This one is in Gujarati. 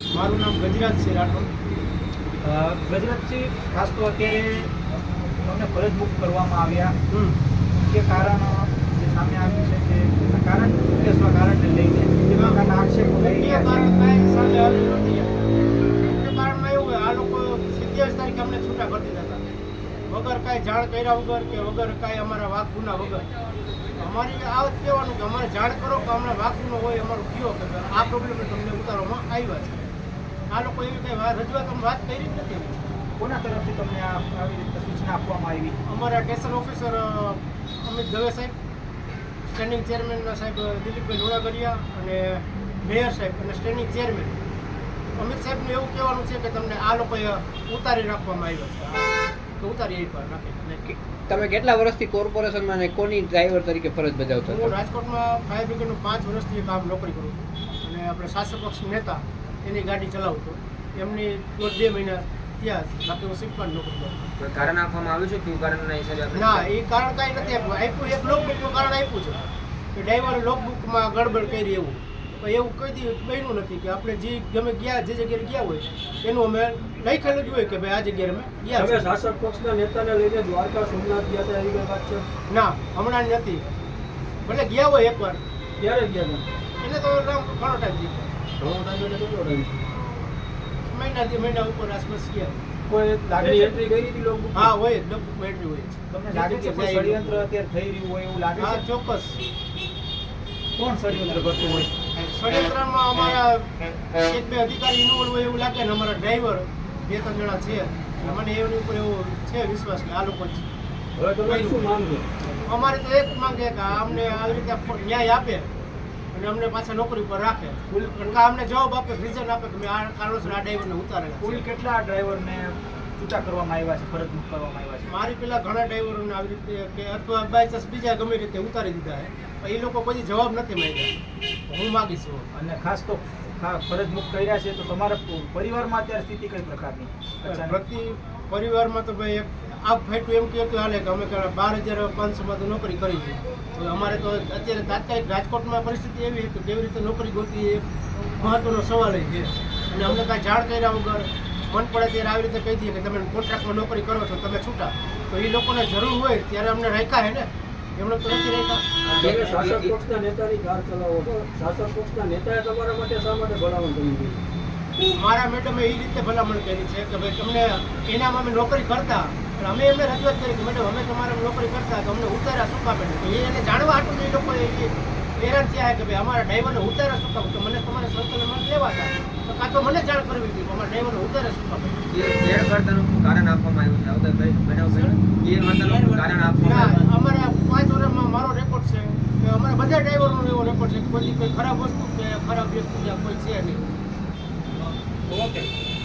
મારું નામ ગજરાજ છે રાઠોડ. ગજરાજસિંહ ખાસ તો અત્યારે તમને ફરજ મુક્ત કરવામાં આવ્યા. કે કારણ જે સામે આવ્યું છે કે કારણ કેસમાં કે સ્વકારણને લઈને જે પ્રકારના આક્ષેપો કારણમાં એવું હોય આ લોકો સિત્યાસ તારીખે અમને છૂટા કરી દીધા હતા. વગર કાંઈ જાણ કર્યા વગર કે વગર કાંઈ અમારા વાઘ ગુના વગર. અમારી આ કહેવાનું કે અમારે જાણ કરો કે અમને વાઘ ગુનો હોય અમારો કયો કે આ પ્રોબ્લેમ તમને ઉતારવામાં આવ્યા છે. આ લોકો એવી કંઈ રજૂઆત વાત કરી જ નથી. કોના તરફથી તમને આ આવી રીતે સૂચના આપવામાં આવી? અમારા સ્ટેશન ઓફિસર અમિત દવે સાહેબ સ્ટેન્ડિંગ ચેરમેન સાહેબ દિલીપભાઈ લોડાગરિયા અને મેયર સાહેબ અને સ્ટેન્ડિંગ ચેરમેન. અમિત સાહેબનું એવું કહેવાનું છે કે તમને આ લોકોએ ઉતારી રાખવામાં આવ્યા છે. તો ઉતારી એ પર રાખી તમે કેટલા વર્ષથી કોર્પોરેશનમાં અને કોની ડ્રાઈવર તરીકે ફરજ બજાવતા હું રાજકોટમાં ફાયર બ્રિગેડનું પાંચ વર્ષથી કામ નોકરી કરું છું. અને આપણે શાસક પક્ષ નેતા એની ગાડી ચલાવતો. એમની દોઢ બે મહિના ત્યાં બાકી હું શિપમાં નોકરી. કારણ આપવામાં આવ્યું છે કયું હિસાબે ના એ કારણ કાંઈ નથી આપ્યું. આપ્યું એક લોકબુકનું કારણ આપ્યું છે. કે ડ્રાઈવરે લોકબુકમાં ગડબડ કરી એવું. પણ એવું કહી દીધું બન્યું નથી કે આપણે જે ગમે ગયા જે જગ્યાએ ગયા હોય એનું અમે લખેલું જ હોય કે ભાઈ આ જગ્યાએ અમે ગયા છીએ. શાસક પક્ષના નેતાને લઈને દ્વારકા સોમનાથ ગયા હતા એવી વાત છે? ના હમણાં નથી. ભલે ગયા હોય એકવાર. ક્યારે ગયા હતા? એને તો રામ ઘણો ટાઈમ ઘણો ટાઈમ એટલે કેટલો ટાઈમ મહિનાથી મહિના ઉપર આસપાસ ગયા કોઈ લાગે છે? એન્ટ્રી કરી હતી લોકો હા હોય ડબ્બુ હોય તમને લાગે છે કોઈ ષડયંત્ર અત્યારે થઈ રહ્યું હોય એવું લાગે છે? ચોક્કસ. કોણ ષડયંત્ર કરતું હોય? ષડયંત્રમાં અમારા એક બે અધિકારી ઇન્વોલ્વ હોય એવું લાગે ને અમારા ડ્રાઈવર બે ત્રણ જણા છે. મને એની ઉપર એવો છે વિશ્વાસ કે આ લોકો છે. શું અમારે તો એક માંગે કે અમને આવી રીતે ન્યાય આપે. અને અમને પાછા નોકરી પર રાખે. અને કાં અમને જવાબ આપે રીઝન આપે કે મેં આ કારણોસર આ ડ્રાઈવરને ઉતારેલા કુલ કેટલા ડ્રાઈવરને છૂટા કરવામાં આવ્યા છે ફરજ મુક્ત કરવામાં આવ્યા છે? મારી પેલા ઘણા ડ્રાઈવરોને આવી રીતે કે અથવા બાય ચાન્સ બીજા ગમે રીતે ઉતારી દીધા છે. પણ એ લોકો કોઈ જવાબ નથી માંગ્યા. હું માગીશ. અને ખાસ તો ફરજ મુક્ત કર્યા છે તો તમારા પરિવારમાં અત્યારે સ્થિતિ કઈ પ્રકારની? પ્રતિ પરિવારમાં તો ભાઈ એક આ ફેટું એમ કહેતું હાલે કે અમે કે બાર હજાર પાંચસોમાં તો નોકરી કરી છે. તો અમારે તો અત્યારે તાત્કાલિક રાજકોટમાં પરિસ્થિતિ એવી કે કેવી રીતે નોકરી ગોતી એ મહત્વનો સવાલ છે. અને અમને કાંઈ જાણ કર્યા વગર મન પડે ત્યારે આવી રીતે કહી દઈએ કે તમે કોન્ટ્રાક્ટમાં નોકરી કરો છો, તમે છૂટા. તો એ લોકોને જરૂર હોય ત્યારે અમને રાખ્યા હે ને? એમણે તો નથી રાખ્યા. શાસક પક્ષના નેતાની કાર ચલાવો શાસક પક્ષના નેતાએ તમારા માટે શા માટે ભલામણ હતી મારા મેડમે એ રીતે ભલામણ કરી છે કે ભાઈ તમને એનામાં અમે નોકરી કરતા પણ અમે એમને રજૂઆત કરી કે મેડમ અમે તમારા નોકરી કરતા તો અમને ઉતાર્યા શું કામ તો એ એને જાણવા હાટું એ લોકો હેરાન થયા કે ભાઈ અમારા ડ્રાઈવરને ઉતાર્યા શું કામ તો મને તમારે સર્કલમાં લેવા હતા. તો કાં તો મને જાણ કરવી હતી અમારા ડ્રાઈવરને ઉતાર્યા શું કામ કારણ આપવામાં આવ્યું છે? કારણ આપવામાં આવ્યું? અમારા પાંચ વર્ષમાં મારો રેકોર્ડ છે. કે અમારા બધા ડ્રાઈવરનો એવો રેકોર્ડ છે કે કોઈ કોઈ ખરાબ વસ્તુ કે ખરાબ વ્યક્તિ કોઈ છે નહીં. どうなってる。